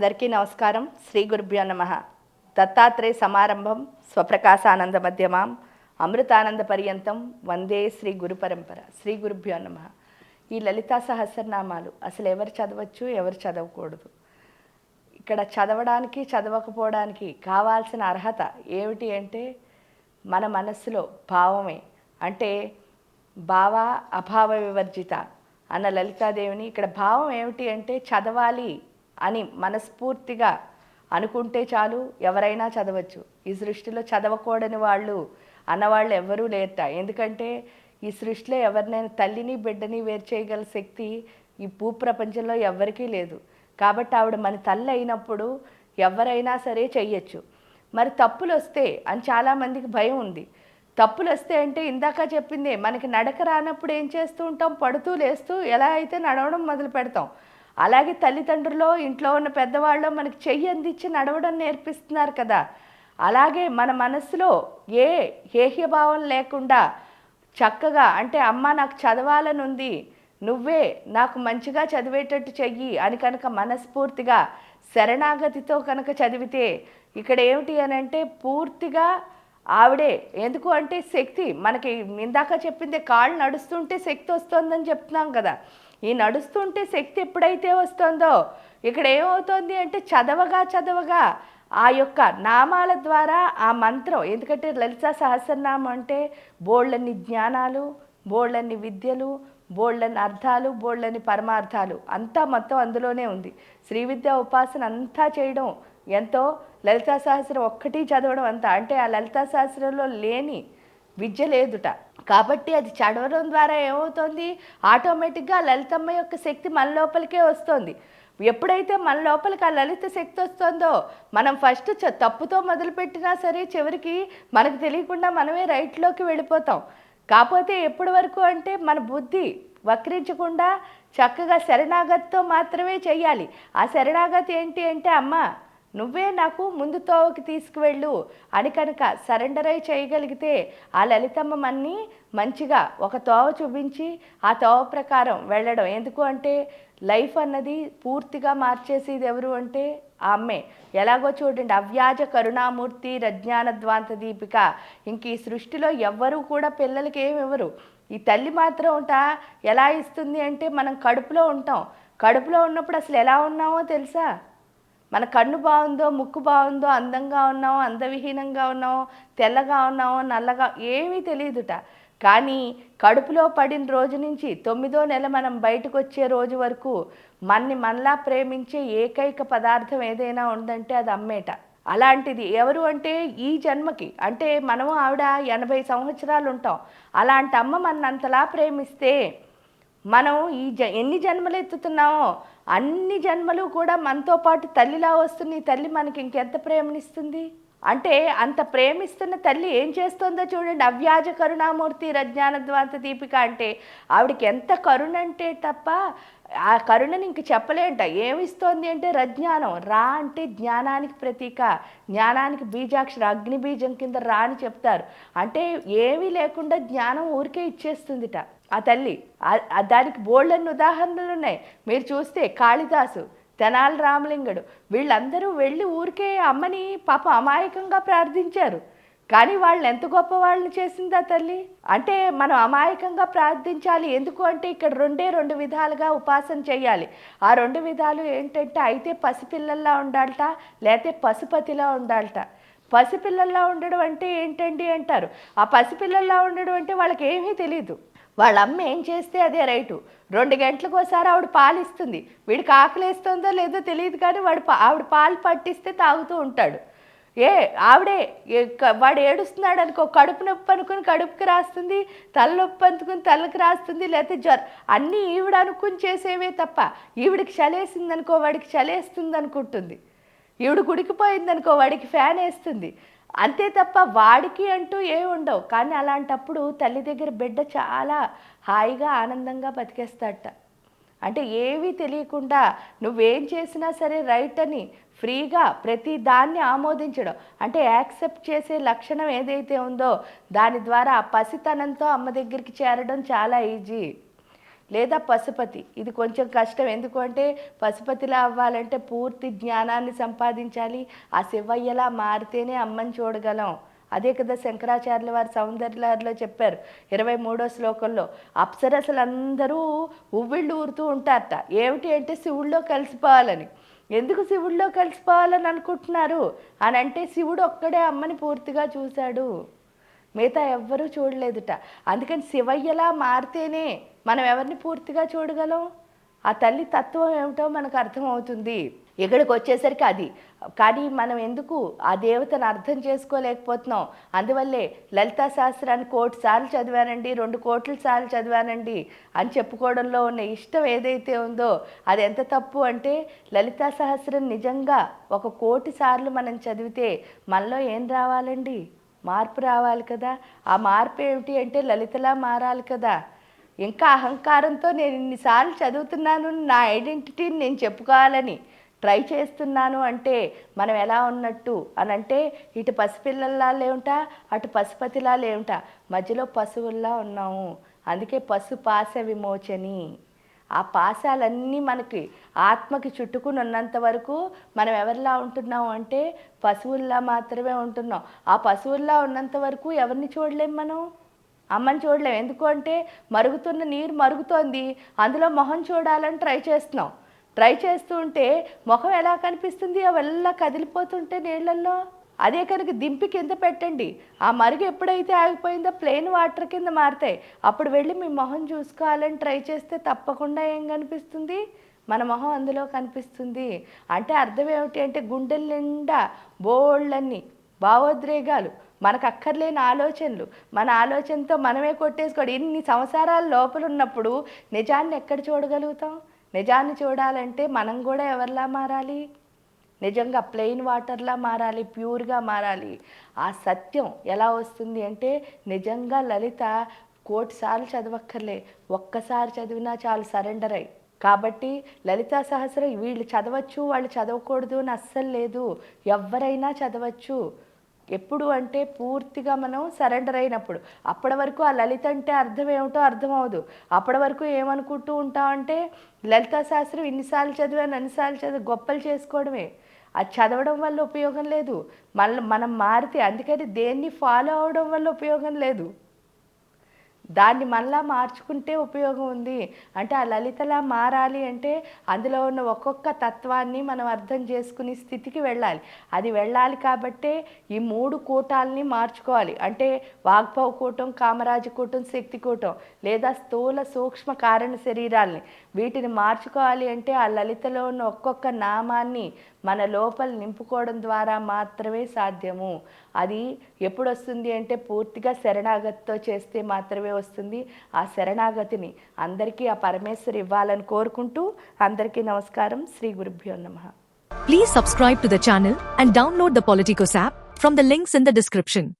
అందరికీ నమస్కారం. శ్రీ గురుభ్యో నమ. దత్తాత్రేయ సమారంభం స్వప్రకాశానంద మధ్యమాం. అమృతానంద పర్యంతం వందే శ్రీ గురు పరంపర. శ్రీ గురుభ్యో నమ. ఈ లలితా సహస్రనామాలు అసలు ఎవరు చదవచ్చు ఎవరు చదవకూడదు? ఇక్కడ చదవడానికి చదవకపోవడానికి కావాల్సిన అర్హత ఏమిటి అంటే మన మనస్సులో భావమే. అంటే భావ అభావ వివర్జిత అన్న లలితాదేవిని ఇక్కడ భావం ఏమిటి అంటే చదవాలి. అని మనస్ఫూర్తిగా అనుకుంటే చాలు ఎవరైనా చదవచ్చు. ఈ సృష్టిలో చదవకూడని వాళ్ళు అన్నవాళ్ళు ఎవరూ లేరట. ఎందుకంటే ఈ సృష్టిలో ఎవరినైనా తల్లిని బిడ్డని వేరు చేయగల శక్తి ఈ భూప్రపంచంలో ఎవరికీ లేదు. కాబట్టి ఆవిడ మన తల్లి అయినప్పుడు ఎవరైనా సరే చెయ్యొచ్చు. మరి తప్పులు వస్తే అని చాలామందికి భయం ఉంది. తప్పులు వస్తే అంటే ఇందాక చెప్పింది మనకి నడక రానప్పుడు ఏం చేస్తూ ఉంటాం? పడుతూ లేస్తూ ఎలా అయితే నడవడం మొదలు పెడతాం. అలాగే తల్లిదండ్రులు ఇంట్లో ఉన్న పెద్దవాళ్ళు మనకి చెయ్యి అందించి నడవడం నేర్పిస్తున్నారు కదా. అలాగే మన మనసులో ఏ ఏహ్యభావం లేకుండా చక్కగా అంటే అమ్మ నాకు చదవాలని ఉంది నువ్వే నాకు మంచిగా చదివేటట్టు చెయ్యి అని కనుక మనస్ఫూర్తిగా శరణాగతితో కనుక చదివితే ఇక్కడ ఏమిటి అని అంటే పూర్తిగా ఆవిడే ఎందుకు అంటే శక్తి మనకి ఇందాక చెప్పింది కాళ్ళు నడుస్తుంటే శక్తి వస్తుందని చెప్తున్నాం కదా. ఈ నడుస్తుంటే శక్తి ఎప్పుడైతే వస్తుందో ఇక్కడ ఏమవుతుంది అంటే చదవగా చదవగా ఆ యొక్క నామాల ద్వారా ఆ మంత్రం ఎందుకంటే లలిత సహస్రనామం అంటే బోళ్ళని జ్ఞానాలు బోళ్ళని విద్యలు బోళ్ళని అర్థాలు బోళ్ళని పరమార్థాలు అంతా మొత్తం అందులోనే ఉంది. శ్రీ విద్య ఉపాసన అంతా చేయడం ఎంతో లలితా సహస్రం ఒక్కటి చదవడం అంతా. అంటే ఆ లలితా సహస్రంలో లేని విద్య లేదుట. కాబట్టి అది చదవడం ద్వారా ఏమవుతుంది? ఆటోమేటిక్గా లలితమ్మ యొక్క శక్తి మన లోపలికే వస్తుంది. ఎప్పుడైతే మన లోపలికి ఆ లలిత శక్తి వస్తుందో మనం ఫస్ట్ చ- తప్పుతో మొదలుపెట్టినా సరే చివరికి మనకు తెలియకుండా మనమే రైట్లోకి వెళ్ళిపోతాం. కాకపోతే ఎప్పటి వరకు అంటే మన బుద్ధి వక్రించకుండా చక్కగా శరణాగతితో మాత్రమే చేయాలి. ఆ శరణాగతి ఏంటి అంటే అమ్మ నువ్వే నాకు ముందు తోవకి తీసుకువెళ్ళు అని కనుక సరెండర్ అయి చేయగలిగితే ఆ లలితమ్మ మన్ని మంచిగా ఒక తోవ చూపించి ఆ తోవ ప్రకారం వెళ్ళడం. ఎందుకు అంటే లైఫ్ అన్నది పూర్తిగా మార్చేసేది ఎవరు అంటే ఆ అమ్మే. ఎలాగో చూడండి అవ్యాజ కరుణామూర్తి రజ్ఞానద్వాంత దీపిక. ఇంక ఈ సృష్టిలో ఎవ్వరూ కూడా పిల్లలకి ఏమి ఇవ్వరు. ఈ తల్లి మాత్రం ఉంట ఎలా ఇస్తుంది అంటే మనం కడుపులో ఉంటాం. కడుపులో ఉన్నప్పుడు అసలు ఎలా ఉన్నామో తెలుసా? మన కన్ను బాగుందో ముక్కు బాగుందో అందంగా ఉన్నామో అందవిహీనంగా ఉన్నామో తెల్లగా ఉన్నామో నల్లగా ఏమీ తెలియదుట. కానీ కడుపులో పడిన రోజు నుంచి తొమ్మిదో నెల మనం బయటకు వచ్చే రోజు వరకు మన్ని మనలా ప్రేమించే ఏకైక పదార్థం ఏదైనా ఉందంటే అది అమ్మేట. అలాంటిది ఎవరు అంటే ఈ జన్మకి. అంటే మనము ఆవిడ ఎనభై సంవత్సరాలు ఉంటాం. అలాంటి అమ్మ మనంతలా ప్రేమిస్తే మనం ఈ జ ఎన్ని జన్మలు ఎత్తుతున్నామో అన్ని జన్మలు కూడా మనతో పాటు తల్లిలా వస్తుంది. తల్లి మనకి ఇంకెంత ప్రేమనిస్తుంది? అంటే అంత ప్రేమిస్తున్న తల్లి ఏం చేస్తుందో చూడండి. అవ్యాజ కరుణామూర్తి రజ్ఞానద్వాంత దీపిక అంటే ఆవిడకి ఎంత కరుణ అంటే తప్ప ఆ కరుణని ఇంక చెప్పలేంట. ఏమిస్తోంది అంటే రజ్ఞానం. రా అంటే జ్ఞానానికి ప్రతీక. జ్ఞానానికి బీజాక్షర. అగ్ని బీజం కింద రా అని చెప్తారు. అంటే ఏమీ లేకుండా జ్ఞానం ఊరికే ఇచ్చేస్తుందిట. ఆ తల్లి దానికి బోల్డన్ని ఉదాహరణలు ఉన్నాయి మీరు చూస్తే కాళిదాసు తెనాలి రామలింగుడు వీళ్ళందరూ వెళ్ళి ఊరికే అమ్మని పాప అమాయకంగా ప్రార్థించారు. కానీ వాళ్ళు ఎంత గొప్ప వాళ్ళని చేసిందా తల్లి? అంటే మనం అమాయకంగా ప్రార్థించాలి. ఎందుకు అంటే ఇక్కడ రెండే రెండు విధాలుగా ఉపాసన చేయాలి. ఆ రెండు విధాలు ఏంటంటే అయితే పసిపిల్లల్లా ఉండాలట లేతే పశుపతిలా ఉండాలట. పసిపిల్లల్లా ఉండడం అంటే ఏంటండి అంటారు. ఆ పసిపిల్లల్లా ఉండడం అంటే వాళ్ళకి ఏమీ తెలియదు వాళ్ళ అమ్మ ఏం చేస్తే అదే రైటు. రెండు గంటలకు ఒకసారి ఆవిడ పాలు ఇస్తుంది వీడికి ఆకలేస్తుందో లేదో తెలియదు కానీ వాడు ఆవిడ పాలు పట్టిస్తే తాగుతూ ఉంటాడు. ఏ ఆవిడే వాడు ఏడుస్తున్నాడు అనుకో కడుపు నొప్పి అనుకుని కడుపుకి రాస్తుంది తలనొప్పి అనుకుని తలకి రాస్తుంది లేకపోతే జ్వర అన్నీ ఈవిడ అనుకుని చేసేవే తప్ప ఈవిడికి చలేసింది అనుకో వాడికి చలేస్తుంది అనుకుంటుంది ఈవిడ గుడికిపోయింది అనుకో వాడికి ఫ్యాన్ వేస్తుంది. అంతే తప్ప వాడికి అంటూ ఏ ఉండవు. కానీ అలాంటప్పుడు తల్లి దగ్గర బిడ్డ చాలా హాయిగా ఆనందంగా బతికేస్తాడట. అంటే ఏవీ తెలియకుండా నువ్వేం చేసినా సరే రైట్ అని ఫ్రీగా ప్రతి దాన్ని ఆమోదించడం. అంటే యాక్సెప్ట్ చేసే లక్షణం ఏదైతే ఉందో దాని ద్వారా పసితనంతో అమ్మ దగ్గరికి చేరడం చాలా ఈజీ. లేదా పశుపతి. ఇది కొంచెం కష్టం. ఎందుకంటే పశుపతిలా అవ్వాలంటే పూర్తి జ్ఞానాన్ని సంపాదించాలి. ఆ శివయ్యలా మారితేనే అమ్మని చూడగలం. అదే కదా శంకరాచార్యుల వారి సౌందర్యాల్లో చెప్పారు. ఇరవై మూడో శ్లోకంలో అప్సరసలందరూ ఉవ్విళ్ళు ఊరుతూ ఉంటారట. ఏమిటి అంటే శివుల్లో కలిసిపోవాలని. ఎందుకు శివుల్లో కలిసిపోవాలని అనుకుంటున్నారు? అని అంటే శివుడు ఒక్కడే అమ్మని పూర్తిగా చూశాడు. మిగతా ఎవ్వరూ చూడలేదుట. అందుకని శివయ్యలా మారితేనే మనం ఎవరిని పూర్తిగా చూడగలం? ఆ తల్లి తత్వం ఏమిటో మనకు అర్థమవుతుంది. ఇక్కడికి వచ్చేసరికి అది. కానీ మనం ఎందుకు ఆ దేవతను అర్థం చేసుకోలేకపోతున్నాం? అందువల్లే లలితా శాస్త్రాన్ని కోటి సార్లు చదివానండి రెండు కోట్ల సార్లు చదివానండి అని చెప్పుకోవడంలో ఉన్న ఇష్టం ఏదైతే ఉందో అది ఎంత తప్పు అంటే లలితా సహస్రం నిజంగా ఒక కోటి సార్లు మనం చదివితే మనలో ఏం రావాలండి? మార్పు రావాలి కదా. ఆ మార్పు ఏమిటి అంటే లలితలా మారాలి కదా. ఇంకా అహంకారంతో నేను ఇన్నిసార్లు చదువుతున్నాను నా ఐడెంటిటీని నేను చెప్పుకోవాలని ట్రై చేస్తున్నాను అంటే మనం ఎలా ఉన్నట్టు అని అంటే ఇటు పసిపిల్లల్లా లేవుంటా అటు పశుపతిలా లేవుంటా మధ్యలో పశువుల్లా ఉన్నాము. అందుకే పశు పాశ విమోచని. ఆ పాశాలన్నీ మనకి ఆత్మకి చుట్టుకుని ఉన్నంత వరకు మనం ఎవరిలా ఉంటున్నాం అంటే పశువుల్లా మాత్రమే ఉంటున్నాం. ఆ పశువుల్లా ఉన్నంత వరకు ఎవరిని చూడలేం మనం? అమ్మని చూడలేం. ఎందుకు అంటే మరుగుతున్న నీరు మరుగుతోంది. అందులో మొహం చూడాలని ట్రై చేస్తున్నాం. ట్రై చేస్తూ ఉంటే మొహం ఎలా కనిపిస్తుంది? అవెల్లా కదిలిపోతుంటే నీళ్ళల్లో. అదే కనుక దింపి కింద పెట్టండి. ఆ మరుగు ఎప్పుడైతే ఆగిపోయిందో ప్లెయిన్ వాటర్ కింద మారుతాయి. అప్పుడు వెళ్ళి మీ మొహం చూసుకోవాలని ట్రై చేస్తే తప్పకుండా ఏం కనిపిస్తుంది? మన మొహం అందులో కనిపిస్తుంది. అంటే అర్థం ఏమిటి అంటే గుండెల నిండా బోళ్ళన్ని భావోద్రేగాలు మనకు అక్కర్లేని ఆలోచనలు. మన ఆలోచనతో మనమే కొట్టేసుకోడు ఇన్ని సంవత్సరాల లోపల ఉన్నప్పుడు నిజాన్ని ఎక్కడ చూడగలుగుతాం? నిజాన్ని చూడాలంటే మనం కూడా ఎవరిలా మారాలి? నిజంగా ప్లెయిన్ వాటర్లా మారాలి? ప్యూర్గా మారాలి? ఆ సత్యం ఎలా వస్తుంది అంటే నిజంగా లలిత కోటి సార్లు చదవక్కర్లే. ఒక్కసారి చదివినా చాలు సరెండర్ అయ్యి కాబట్టి లలితా సహస్రం వీళ్ళు చదవచ్చు వాళ్ళు చదవకూడదు అని అస్సలు లేదు. ఎవరైనా చదవచ్చు. ఎప్పుడు అంటే పూర్తిగా మనం సరెండర్ అయినప్పుడు. అప్పటి వరకు ఆ లలిత అంటే అర్థం ఏమిటో అర్థం అవ్వదు. అప్పటి వరకు ఏమనుకుంటూ ఉంటామంటే లలితా శాస్త్రం ఇన్నిసార్లు చదివాను అన్నిసార్లు చదివి గొప్పలు చేసుకోవడమే. అది చదవడం వల్ల ఉపయోగం లేదు. మళ్ళీ మనం మారితే అందుకని దేన్ని ఫాలో అవడం వల్ల ఉపయోగం లేదు. దాన్ని మళ్ళా మార్చుకుంటే ఉపయోగం ఉంది. అంటే ఆ లలితలా మారాలి అంటే అందులో ఉన్న ఒక్కొక్క తత్వాన్ని మనం అర్థం చేసుకునే స్థితికి వెళ్ళాలి. అది వెళ్ళాలి కాబట్టే ఈ మూడు కూటాలని మార్చుకోవాలి. అంటే వాగ్భవ కూటం కామరాజ కూటం శక్తి కూటం లేదా స్థూల సూక్ష్మ కారణ శరీరాల్ని. వీటిని మార్చుకోవాలి అంటే ఆ లలితలో ఉన్న ఒక్కొక్క నామాన్ని మన లోపల నింపుకోవడం ద్వారా మాత్రమే సాధ్యము. అది ఎప్పుడు వస్తుంది అంటే పూర్తిగా శరణాగతితో చేస్తే మాత్రమే వస్తుంది. ఆ శరణాగతిని అందరికీ ఆ పరమేశ్వరు ఇవ్వాలని కోరుకుంటూ అందరికీ నమస్కారం. శ్రీ గురుభ్యో నమ. Please subscribe to the channel and download the app from the links in the description